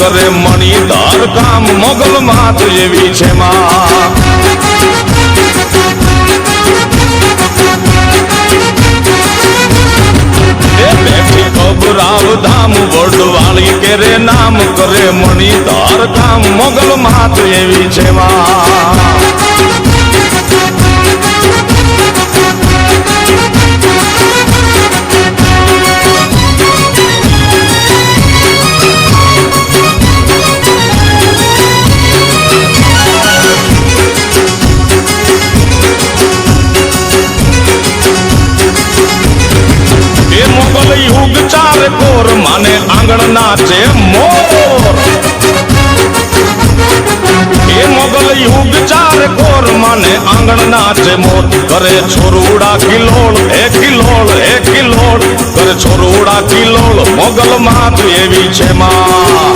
નામ મણી તાર કામ મોગલ માત એવી છે માં. બેઠી ધામ વડવાળી કેરે નામ કરે મણિધાર કામ મોગલ માત એવી છે માં. ચાર કોર, માને આંગણ નાચે મોર. એ મોગલ યુગ ચાર કોર, માને આંગણ નાચે મોર. કરે છોરુડા કિલોળ, હે કિલોળ હે કિલોળ. કરે છોરુડા કિલોળ, મોગલ માત એવી છે માં.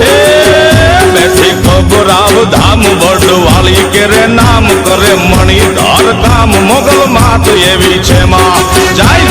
એ બેઠી ખબરાવ ધામ, વડવાળી કેરે નામ. કરે મણિધાર કામ મોગલ માત એવી છે માં. જાય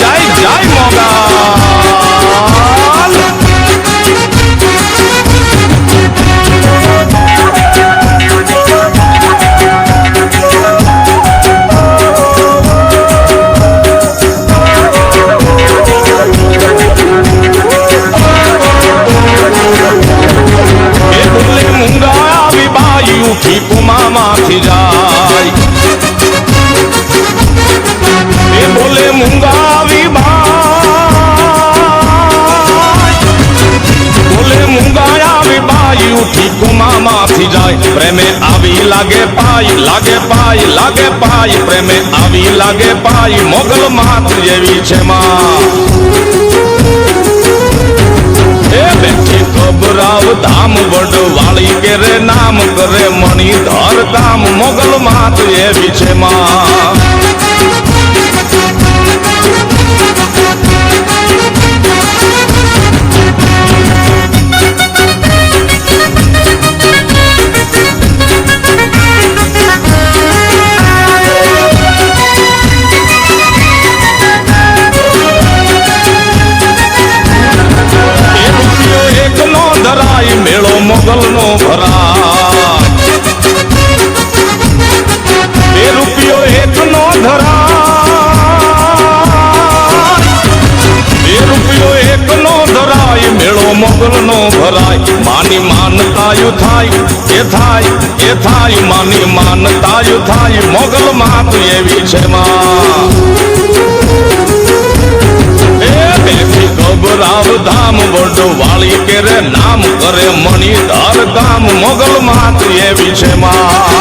લાગે પાય લાગે પાય લાગે પાય. પ્રેમે આવી લાગે પાય, મોગલ માત જેવી છે માં. એ બેઠી કબરાવ ધામ વડવાળી કે રે નામ? કરે મણિધર ધામ, મોગલ માત એવી છે માં. મોગલનો ભરાય. માની માનતાયુ થાય, એ થાય એ થાય. માની માનતાયુ થાય, મોગલ માત એવી છે ગભરાવ ધામ, વડવાળી વાળી કેરે નામ કરે મણિધાર કામ મોગલ માત એવી છે માં.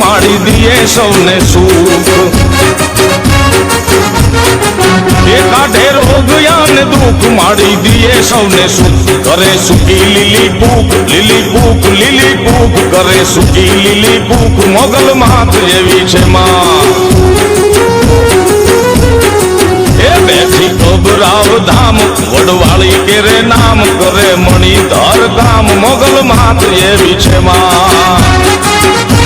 માડી દીએ સૌને સુખ. એ કાઢે રોગિયાને દુઃખ માડી દીએ સૌને સુખ. કરે સુખી લીલી ભૂખ લીલી ભૂખ લીલી ભૂખ. કરે સુખી લીલી ભૂખ, મોગલ માત જેવી છે માં. ધામ, વડવાળી કેરે નામ. કરે મણિધર ગામ મોગલ માત એવી છે માં.